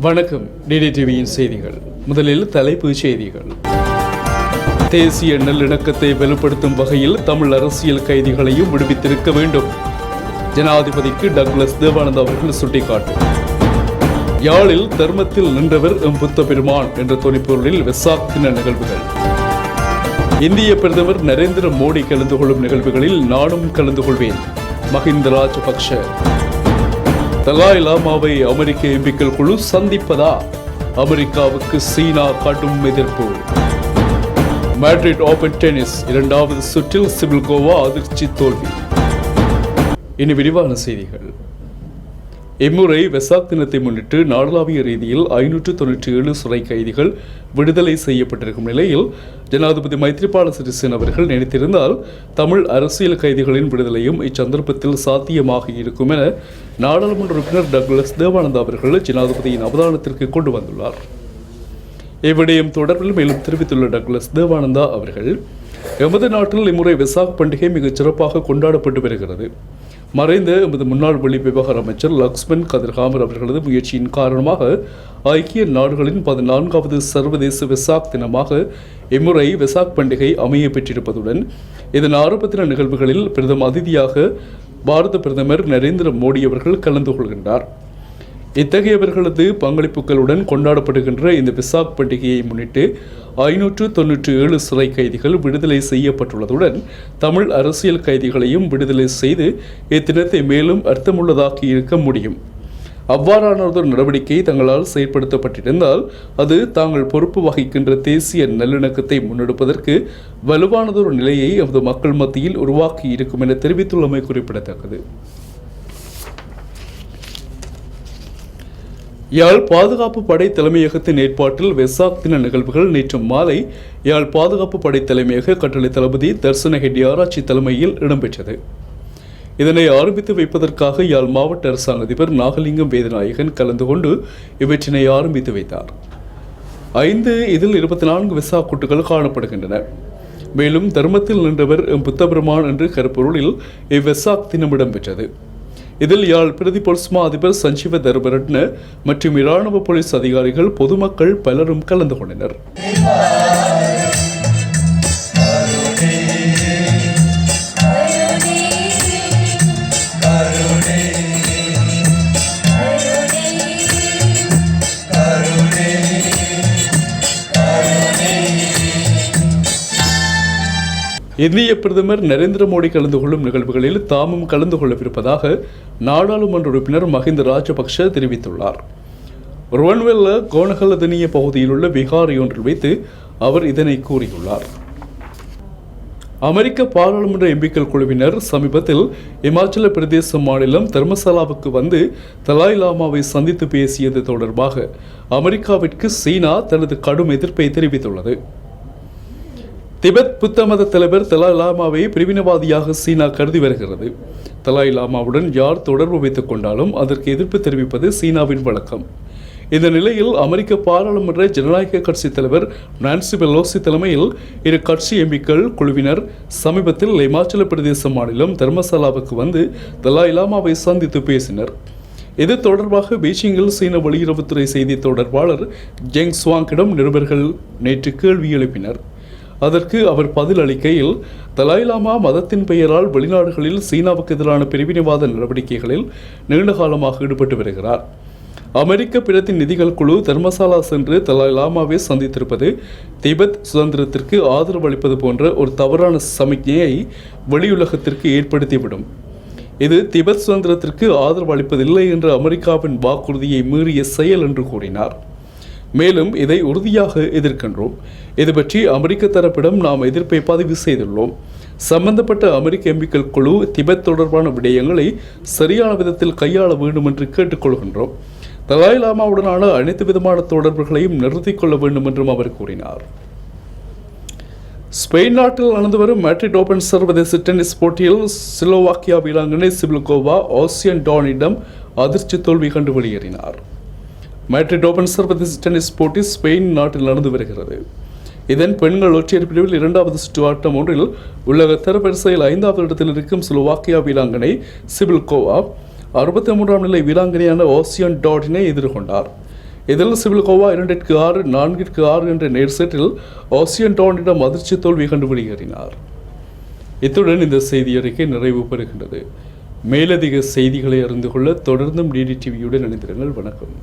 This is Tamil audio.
வணக்கம். டிடி டிவியின் செய்திகள். முதலில் தலைப்புச் செய்திகள். தேசிய நல்லிணக்கத்தை வலுப்படுத்தும் வகையில் தமிழ் அரசியல் கைதிகளையும் விடுவித்திருக்க வேண்டும். ஜனாதிபதிக்கு டக்ளஸ் தேவானந்த் அவர்கள் சுட்டிக்காட்டு. யாழில் தர்மத்தில் நின்றவர் எம் புத்த பெருமான் என்ற தொனிப்பொருளில் வெசாக் தின நிகழ்வுகள். இந்திய பிரதமர் நரேந்திர மோடி கலந்து கொள்ளும் நிகழ்வுகளில் நானும் கலந்து கொள்வேன். மஹிந்த ராஜபக்ஷ. தலாய் லாமாவை அமெரிக்க எம்பிக்கள் குழு சந்திப்பதா? அமெரிக்காவுக்கு சீனா கடும் எதிர்ப்பு. மேட்ரிட் ஓபன் டென்னிஸ் இரண்டாவது சுற்றில் சிபில்கோவா அதிர்ச்சி தோல்வி. இனி விரிவான செய்திகள். இம்முறை வெசாக் தினத்தை முன்னிட்டு நாடளாவிய ரீதியில் ஐநூற்று தொன்னூற்றி ஏழு சிறை கைதிகள் விடுதலை செய்யப்பட்டிருக்கும் நிலையில் ஜனாதிபதி மைத்ரிபால சிறிசேன் அவர்கள் நினைத்திருந்தால் தமிழ் அரசியல் கைதிகளின் விடுதலையும் இச்சந்தர்ப்பத்தில் சாத்தியமாக இருக்கும் என நாடாளுமன்ற உறுப்பினர் டக்ளஸ் தேவானந்தா அவர்கள் ஜனாதிபதியின் அவதானத்திற்கு கொண்டு வந்துள்ளார். இவ்விடயம் தொடர்பில் மேலும் தெரிவித்துள்ள டக்ளஸ் தேவானந்தா அவர்கள் எமது நாட்டில் இம்முறை வெசாக் பண்டிகை மிகச் சிறப்பாக கொண்டாடப்பட்டு வருகிறது. மறைந்த எமது முன்னாள் வெளி விவகார அமைச்சர் லக்ஷ்மன் கதிர்காமர் அவர்களது முயற்சியின் காரணமாக ஐக்கிய நாடுகளின் பதினான்காவது சர்வதேச வெசாக் தினமாக இம்முறை வெசாக் பண்டிகை அமைய பெற்றிருப்பதுடன் இதன் ஆரம்பத்தின நிகழ்வுகளில் பிரதம அதிதியாக பாரத பிரதமர் நரேந்திர மோடி அவர்கள் கலந்து கொள்கின்றார். இத்தகையவர்களது பங்களிப்புகளுடன் கொண்டாடப்படுகின்ற இந்த பிசாக் பண்டிகையை முன்னிட்டு ஐநூற்று தொன்னூற்றி ஏழு சிறை கைதிகள் விடுதலை செய்யப்பட்டுள்ளதுடன் தமிழ் அரசியல் கைதிகளையும் விடுதலை செய்து இத்தினத்தை மேலும் அர்த்தமுள்ளதாக்கி இருக்க முடியும். அவ்வாறானதொரு நடவடிக்கை தங்களால் செயற்படுத்தப்பட்டிருந்தால் அது தாங்கள் பொறுப்பு வகிக்கின்ற தேசிய நல்லிணக்கத்தை முன்னெடுப்பதற்கு வலுவானதொரு நிலையை நமது மக்கள் மத்தியில் உருவாக்கி இருக்கும் என தெரிவித்துள்ளமை குறிப்பிடத்தக்கது. யாழ் பாதுகாப்பு படை தலைமையகத்தின் ஏற்பாட்டில் வெசாக் தின நிகழ்வுகள் நேற்று மாலை யாழ் பாதுகாப்பு படை தலைமையக கட்டளை தளபதி தர்சன ஹெட்டி ஆராய்ச்சி தலைமையில் இடம்பெற்றது. இதனை ஆரம்பித்து வைப்பதற்காக யாழ் மாவட்ட அரசாங்க அதிபர் நாகலிங்கம் வேதநாயகன் கலந்து கொண்டு இவற்றினை ஆரம்பித்து வைத்தார். ஐந்து இதில் இருபத்தி நான்கு விசா கூட்டுகள் காணப்படுகின்றன. மேலும் தர்மத்தில் நின்றவர் எம் புத்தபிரமான் என்று கருப்பொருளில் இவ்வெசாக் தினம் இடம்பெற்றது. இதில் யாழ் பிரதி போலீஸ் மா அதிபர் சஞ்சீவ தர்மரட்ன மற்றும் இராணுவ போலீஸ் அதிகாரிகள் பொதுமக்கள் பலரும் கலந்து கொண்டனர். இந்திய பிரதமர் நரேந்திர மோடி கலந்து கொள்ளும் நிகழ்வுகளில் தாமும் கலந்து கொள்ளவிருப்பதாக நாடாளுமன்ற உறுப்பினர் மஹிந்த ராஜபக்ஷ தெரிவித்துள்ளார். ருவன்வெல்ல கோணகலதனிய பகுதியில் உள்ள விகாரி ஒன்றில் வைத்து அவர் இதனை கூறியுள்ளார். அமெரிக்க பாராளுமன்ற எம்பிக்கள் குழுவினர் சமீபத்தில் இமாச்சல பிரதேச மாநிலம் தர்மசாலாவுக்கு வந்து தலாய் லாமாவை சந்தித்து பேசியது தொடர்பாக அமெரிக்காவிற்கு சீனா தனது கடும் எதிர்ப்பை தெரிவித்துள்ளது. திபெத் புத்த மத தலைவர் தலாய் லாமாவை பிரிவினவாதியாக சீனா கருதி வருகிறது. தலாய் லாமாவுடன் யார் தொடர்பு வைத்துக் கொண்டாலும் அதற்கு எதிர்ப்பு தெரிவிப்பது சீனாவின் வழக்கம். இந்த நிலையில் அமெரிக்க பாராளுமன்ற ஜனநாயக கட்சி தலைவர் நான்சி பெலோசி தலைமையில் இரு கட்சி எம்பிக்கள் குழுவினர் சமீபத்தில் இமாச்சல பிரதேச மாநிலம் தர்மசாலாவுக்கு வந்து தலாய் லாமாவை சந்தித்து பேசினர். இது தொடர்பாக பீஜிங்கில் சீன வெளியுறவுத்துறை செய்தி தொடர்பாளர் ஜெங் சுவாங்கிடம் நிருபர்கள் நேற்று கேள்வி எழுப்பினர். அதற்கு அவர் பதில் அளிக்கையில் தலாய்லாமா மதத்தின் பெயரால் வெளிநாடுகளில் சீனாவுக்கு எதிரான பிரிவினைவாத நடவடிக்கைகளில் நீண்ட காலமாக ஈடுபட்டு வருகிறார். அமெரிக்க பிரதிநிதிகள் நிதிகள் குழு தர்மசாலா சென்று தலாய் லாமாவை சந்தித்திருப்பது திபெத் சுதந்திரத்திற்கு ஆதரவு அளிப்பது போன்ற ஒரு தவறான சமிக்ஞையை வெளியுலகத்திற்கு ஏற்படுத்திவிடும். இது திபெத் சுதந்திரத்திற்கு ஆதரவு அளிப்பதில்லை என்ற அமெரிக்காவின் வாக்குறுதியை மீறிய செயல் என்று கூறினார். மேலும் இதை உறுதியாக எதிர்க்கின்றோம். இது பற்றி அமெரிக்க தரப்பிடம் நாம் எதிர்ப்பை பதிவு செய்துள்ளோம். சம்பந்தப்பட்ட அமெரிக்க எம்பிக்கள் குழு திபெத் தொடர்பான விடயங்களை சரியான விதத்தில் கையாள வேண்டும் என்று கேட்டுக்கொள்கின்றோம். தலாய் லாமாவுடனான அனைத்து விதமான தொடர்புகளையும் நிறுத்திக் கொள்ள வேண்டும் என்றும் அவர் கூறினார். ஸ்பெயின் நாட்டில் நடந்து வரும் மேட்ரிட் ஓபன் சர்வதேச டென்னிஸ் போட்டியில் சிலோவாக்கியா வீராங்கனை சிபில்கோவா ஆசியன் டானிடம் அதிர்ச்சி தோல்வி கண்டு வெளியேறினார். மேட்ரிட் ஓபன் சர்வதேச டென்னிஸ் போட்டி ஸ்பெயின் நாட்டில் நடந்து வருகிறது. இதன் பெண்கள் ஒற்றையர் பிரிவில் இரண்டாவது சுற்று ஆட்டம் ஒன்றில் உலக தரவரிசையில் ஐந்தாவது இடத்தில் இருக்கும் ஸ்லோவாக்கியா வீராங்கனை சிபில் கோவா அறுபத்தி மூன்றாம் நிலை வீராங்கனையான ஓசியன் டாட்டினை எதிர்கொண்டார். இதில் சிவில்கோவா இரண்டிற்கு ஆறு நான்கிற்கு ஆறு என்ற நேர் செட்டில் ஓசியன் டானிடம் அதிர்ச்சி தோல்வி கண்டு வெளியேறினார். இத்துடன் இந்த செய்தி அறிக்கை நிறைவு பெறுகின்றது. மேலதிக செய்திகளை அறிந்து கொள்ள தொடர்ந்தும் டிடி டிவியுடன் இணைந்திருங்கள். வணக்கம்.